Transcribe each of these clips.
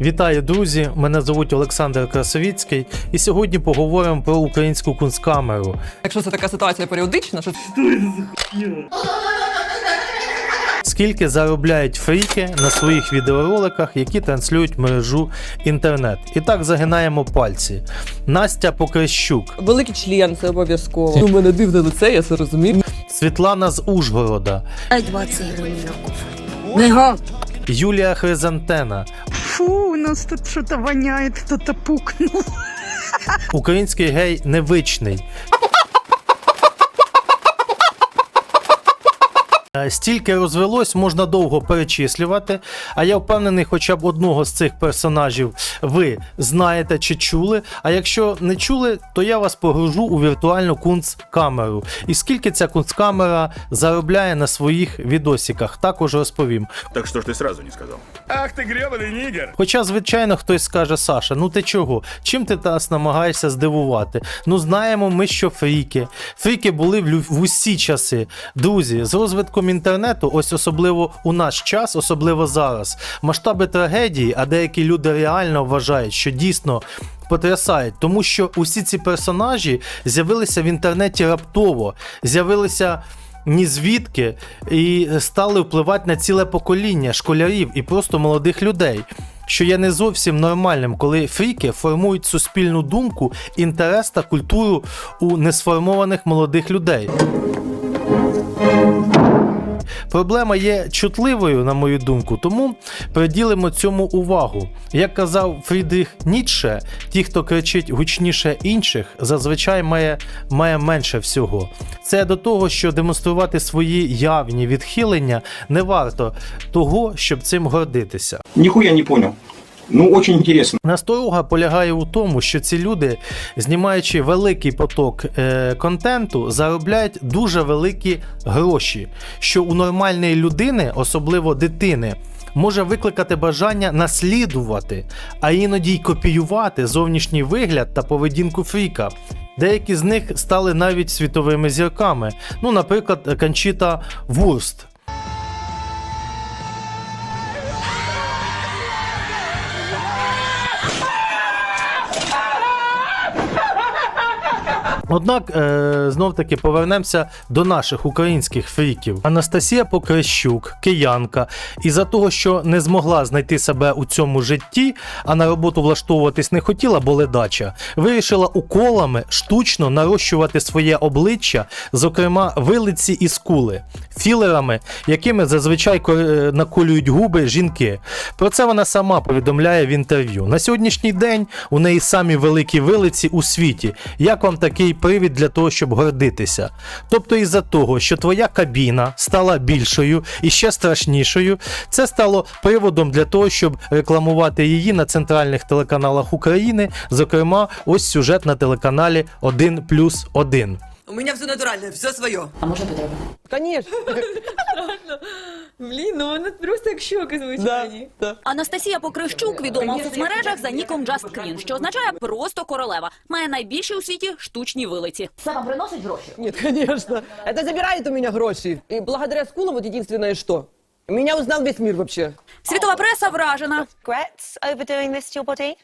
Вітаю, друзі! Мене звуть Олександр Красовіцький, і сьогодні поговоримо про українську кунсткамеру. Якщо це така ситуація періодична, що Скільки заробляють фріки на своїх відеороликах, які транслюють в мережу інтернет. І так загинаємо пальці. Настя Покрещук, великий член, це обов'язково. У мене дивне лице, я це розумію. Світлана з Ужгорода, Дай 20 гривень на. Юлія Хризантена, Фу, у нас тут что-то воняет, кто-то пукнув. український гей невичний. Стільки розвелось, можна довго перечислювати. А я впевнений, хоча б одного з цих персонажів ви знаєте чи чули. А якщо не чули, то я вас погружу у віртуальну кунсткамеру. І скільки ця кунсткамера заробляє на своїх відосиках, також розповім. Так что ж ты сразу не сказал? Ах ты гребаный нигер! Хоча, звичайно, хтось скаже, Саша, ну ти чого? Чим ти нас намагаєшся здивувати? Ну знаємо ми, що фріки. Фріки були в, лю- в усі часи. Друзі, з розвитком інтернету, ось особливо у наш час, особливо зараз, масштаби трагедії, а деякі люди реально вважають, що дійсно. Потрясають, тому що усі ці персонажі з'явилися в інтернеті раптово, з'явилися ні звідки і стали впливати на ціле покоління школярів і просто молодих людей. Що є не зовсім нормальним, коли фріки формують суспільну думку, інтерес та культуру у несформованих молодих людей. Проблема є чутливою, на мою думку, тому приділимо цьому увагу. Як казав Фрідріх Ніцше, ті, хто кричить гучніше інших, зазвичай має, має менше всього. Це до того, що демонструвати свої явні відхилення не варто того, щоб цим гордитися. Ніхуя не понял. Ну, очень интересно. Насторога полягає у тому, що ці люди, знімаючи великий поток е, контенту, заробляють дуже великі гроші, що у нормальної людини, особливо дитини, може викликати бажання наслідувати, а іноді й копіювати зовнішній вигляд та поведінку фріка. Деякі з них стали навіть світовими зірками. Ну, наприклад, Канчіта Вурст. Однак е, знов таки повернемося до наших українських фріків. Анастасія Покрещук, киянка, і за того, що не змогла знайти себе у цьому житті, а на роботу влаштовуватись не хотіла, бо ледача, вирішила уколами штучно нарощувати своє обличчя, зокрема вилиці і скули, філерами, якими зазвичай кор- наколюють губи жінки. Про це вона сама повідомляє в інтерв'ю. На сьогоднішній день у неї самі великі вилиці у світі. Як вам такий привід для того, щоб гордитися? Тобто, із-за того, що твоя кабіна стала більшою і ще страшнішою, це стало приводом для того, щоб рекламувати її на центральних телеканалах України, зокрема, ось сюжет на телеканалі 1 плюс 1. У меня все натуральное, все свое. Конечно. Блін, ну вони просто як щоки звичайні. да. Анастасія Покрищук відома в соцмережах за ніком Just Queen, що означає просто королева. Має найбільші у світі штучні вилиці. Це вам приносить гроші? Нет, конечно. Это забирает у меня гроши. И благодаря скулам вот единственное что. Меня узнал весь мир вообще. Світова преса вражена. Regrets over doing this to your body?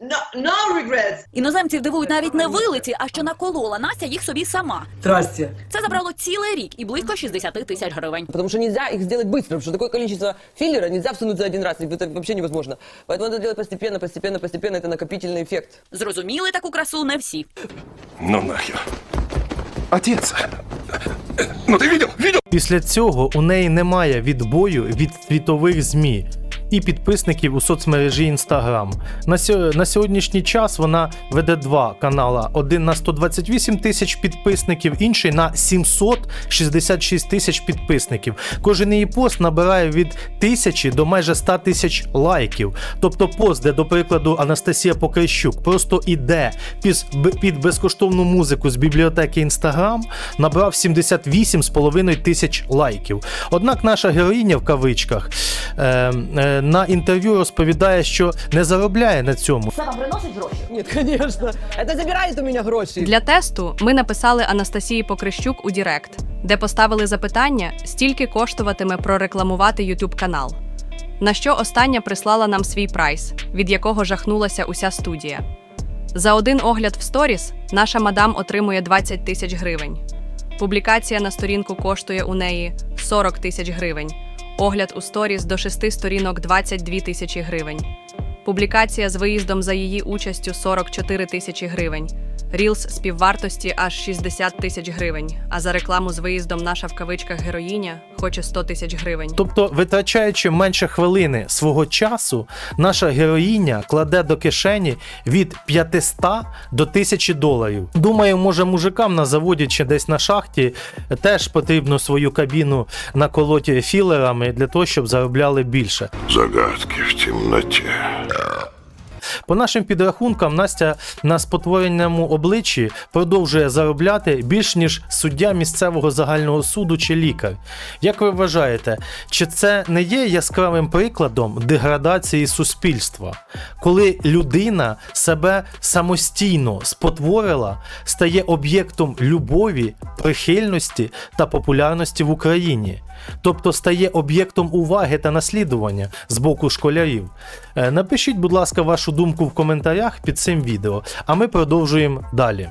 No, no regrets. Іноземців дивують навіть не вилиці, а що наколола Настя їх собі сама. Здрасте. Це забрало цілий рік і близько 60 тисяч гривень. Потому что нельзя их сделать быстро, потому что такое количество филлера нельзя всунуть за один раз. Это вообще невозможно. Поэтому надо делать постепенно, постепенно, постепенно. Это накопительный эффект. Зрозуміли таку красу не всі. Ну нахер. Отец. Ну ты видел? Видел? Після цього у неї немає відбою від світових ЗМІ і підписників у соцмережі Instagram. На, сьо- на сьогоднішній час вона веде два канала: один на 128 тисяч підписників, інший на 766 тисяч підписників. Кожен її пост набирає від тисячі до майже 100 тисяч лайків. Тобто пост, де, до прикладу, Анастасія Покрищук просто іде під, під безкоштовну музику з бібліотеки Instagram, набрав 78,5 тисяч лайків. Однак наша героїня в кавичках е, е, на інтерв'ю розповідає, що не заробляє на цьому. Це вам приносить гроші? Нет, конечно. Это забирает у меня гроши. Для тесту ми написали Анастасії Покрищук у Дірект, де поставили запитання, стільки коштуватиме прорекламувати YouTube канал. На що остання прислала нам свій прайс, від якого жахнулася уся студія. За один огляд в сторіс наша мадам отримує 20 тисяч гривень. Публікація на сторінку коштує у неї 40 тисяч гривень. Огляд у сторіс до 6 сторінок 22 тисячі гривень. Публікація з виїздом за її участю 44 тисячі гривень. Рілс співвартості аж 60 тисяч гривень. А за рекламу з виїздом наша в кавичках героїня хоче 100 тисяч гривень. Тобто, витрачаючи менше хвилини свого часу, наша героїня кладе до кишені від 500 до 1000 доларів. Думаю, може мужикам на заводі чи десь на шахті теж потрібно свою кабіну наколоти філерами для того, щоб заробляли більше. Загадки в темноте. По нашим підрахункам, Настя на спотвореному обличчі продовжує заробляти більш ніж суддя місцевого загального суду чи лікар. Як ви вважаєте, чи це не є яскравим прикладом деградації суспільства, коли людина себе самостійно спотворила, стає об'єктом любові, прихильності та популярності в Україні? Тобто стає об'єктом уваги та наслідування з боку школярів. Е, Напишіть, будь ласка, вашу думку в коментарях під цим відео, а ми продовжуємо далі.